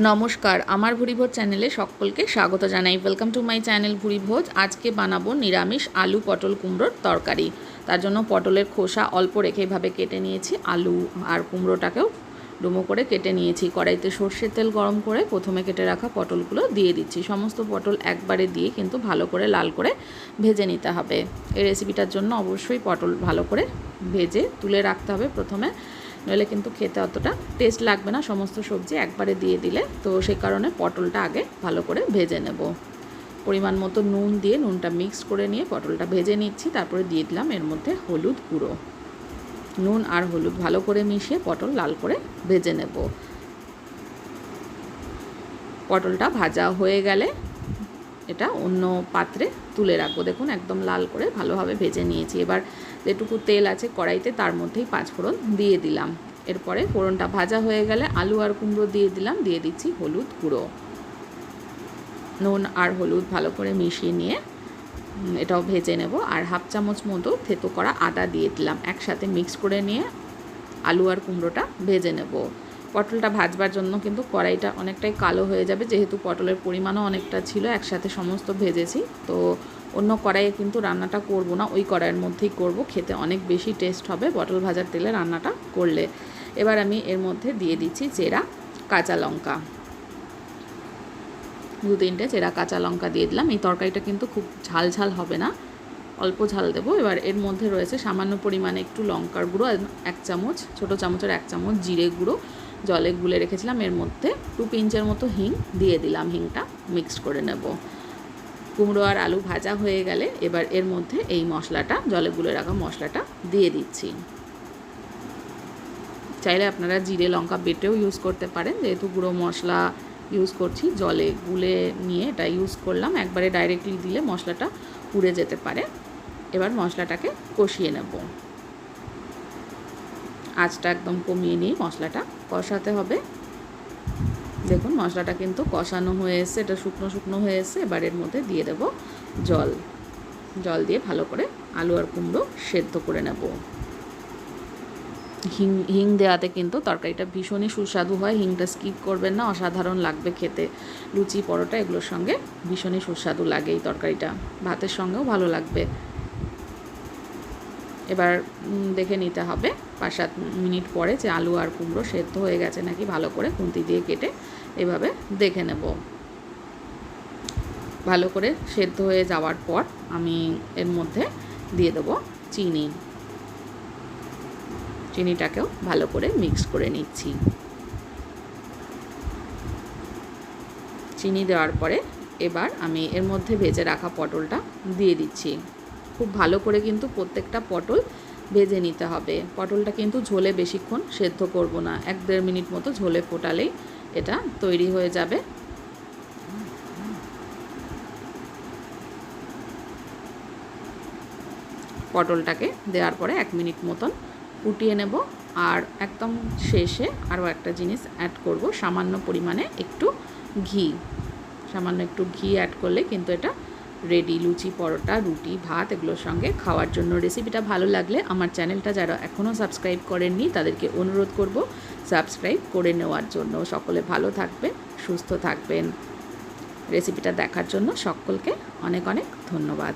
নমস্কার, আমার ভুরিভোজ চ্যানেলে সকলকে স্বাগত জানাই। ওয়েলকাম টু মাই চ্যানেল ভুরিভোজ। আজকে বানাবো নিরামিষ আলু পটল কুমড়োর তরকারি। তার জন্য পটলের খোসা অল্প রেখে এভাবে কেটে নিয়েছি আলু আর কুমড়োটাকেও ডুমো করে কেটে নিয়েছি। কড়াইতে সর্ষের তেল গরম করে প্রথমে কেটে রাখা পটলগুলো দিয়ে দিচ্ছি। সমস্ত পটল একবারে দিয়ে কিন্তু ভালো করে লাল করে ভেজে নিতে হবে। এই রেসিপিটার জন্য অবশ্যই পটল ভালো করে ভেজে তুলে রাখতে হবে প্রথমে। নইলে কিন্তু খেতে অতটা টেস্ট লাগবে না। সমস্ত সবজি একবারে দিয়ে দিলে। তো সেই কারণে পটলটা আগে ভালো করে ভেজে নেব। পরিমাণ মতো নুন দিয়ে নুনটা মিক্স করে নিয়ে পটলটা ভেজে নিচ্ছি। তারপরে দিয়ে দিলাম এর মধ্যে হলুদ গুঁড়ো। নুন আর হলুদ ভালো করে মিশিয়ে পটল লাল করে ভেজে নেব। পটলটা ভাজা হয়ে গেলে এটা অন্য পাত্রে তুলে রাখব। দেখুন, একদম লাল করে ভালোভাবে ভেজে নিয়েছি। এবার যেটুকু তেল আছে কড়াইতে, তার মধ্যেই পাঁচ ফোড়ন দিয়ে দিলাম। এরপরে ফোড়নটা ভাজা হয়ে গেলে আলু আর কুমড়ো দিয়ে দিলাম, দিয়ে দিচ্ছি হলুদ গুঁড়ো। নুন আর হলুদ ভালো করে মিশিয়ে নিয়ে এটাও ভেজে নেব। আর হাফ চামচ মতো থেতো করা আদা দিয়ে দিলাম। একসাথে মিক্স করে নিয়ে আলু আর কুমড়োটা ভেজে নেব। পটলটা ভাজবার জন্য কিন্তু কড়াইটা অনেকটাই কালো হয়ে যাবে, যেহেতু পটলের পরিমাণও অনেকটা ছিল, একসাথে সমস্ত ভেজেছি। তো অন্য কড়াইয়ে কিন্তু রান্নাটা করব না, ওই কড়াইয়ের মধ্যেই করব, খেতে অনেক বেশি টেস্ট হবে পটল ভাজার তেলে রান্নাটা করলে। এবার আমি এর মধ্যে দিয়ে দিচ্ছি চেরা কাঁচা লঙ্কা। দু তিনটে চেরা কাঁচা লঙ্কা দিয়ে দিলাম, এই তরকারিটা কিন্তু খুব ঝাল ঝাল হবে না, অল্প ঝাল দেবো। এবার এর মধ্যে রয়েছে সামান্য পরিমাণে একটু লঙ্কার গুঁড়ো এক চামচ, ছোটো চামচের এক চামচ জিরে গুঁড়ো। জলে গুলে রেখেছিলাম, এর মধ্যে টু পিঞ্চের মতো হিং দিয়ে দিলাম, হিংটা মিক্সড করে নেব। কুমড়ো আর আলু ভাজা হয়ে গেলে এবার এর মধ্যে এই মশলাটা, জলে গুলে রাখা মশলাটা দিয়ে দিচ্ছি। চাইলে আপনারা জিরে লঙ্কা বেটেও ইউজ করতে পারেন, যেহেতু গুঁড়ো মশলা ইউজ করছি, জলে গুলে নিয়ে এটা ইউজ করলাম। একবারে ডাইরেক্টলি দিলে মশলাটা পুড়ে যেতে পারে। এবার মশলাটাকে কষিয়ে নেব। আঁচটা একদম কমিয়ে নিয়ে মশলাটা কষাতে হবে। দেখুন, মশলাটা কিন্তু কষানো হয়ে এসছে, এটা শুকনো শুকনো হয়ে এসছে, এবার এর মধ্যে দিয়ে দেব জল। জল দিয়ে ভালো করে আলু আর কুমড়ো সেদ্ধ করে নেব। হিং হিং দেওয়াতে কিন্তু তরকারিটা ভীষণই সুস্বাদু হয়, হিংটা স্কিপ করবেন না, অসাধারণ লাগবে খেতে। লুচি, পরোটা এগুলোর সঙ্গে ভীষণই সুস্বাদু লাগে এই তরকারিটা, ভাতের সঙ্গেও ভালো লাগবে। এবার দেখে নিতে হবে পাঁচ সাত মিনিট পরে যে আলু আর কুমড়ো সেদ্ধ হয়ে গেছে নাকি ভালো করে খুন্তি দিয়ে কেটে এভাবে দেখে নেব। ভালো করে সেদ্ধ হয়ে যাওয়ার পর আমি এর মধ্যে দিয়ে দেবো চিনি। চিনিটাকেও ভালো করে মিক্স করে নিচ্ছি। চিনি দেওয়ার পরে এবার আমি এর মধ্যে ভেজে রাখা পটলটা দিয়ে দিচ্ছি। খুব ভালো করে কিন্তু প্রত্যেকটা পটল ভেজে নিতে হবে। পটলটা কিন্তু ঝোলে বেশিক্ষণ সেদ্ধ করব না। এক দেড় মিনিট মতো ঝোলে ফোটালেই এটা তৈরি হয়ে যাবে। পটলটাকে দেওয়ার পরে এক মিনিট মতন ফুটিয়ে নেব। আর একদম শেষে আরও একটা জিনিস অ্যাড করব। সামান্য পরিমাণে একটু ঘি। সামান্য একটু ঘি অ্যাড করলে কিন্তু এটা রেডি, লুচি, পরোটা, রুটি, ভাত এগুলোর সঙ্গে খাওয়ার জন্য রেসিপিটা ভালো লাগলে আমার চ্যানেলটা যারা এখনও সাবস্ক্রাইব করেননি তাদেরকে অনুরোধ করব সাবস্ক্রাইব করে নেওয়ার জন্য। সকলে ভালো থাকবেন, সুস্থ থাকবেন। রেসিপিটা দেখার জন্য সকলকে অনেক অনেক ধন্যবাদ।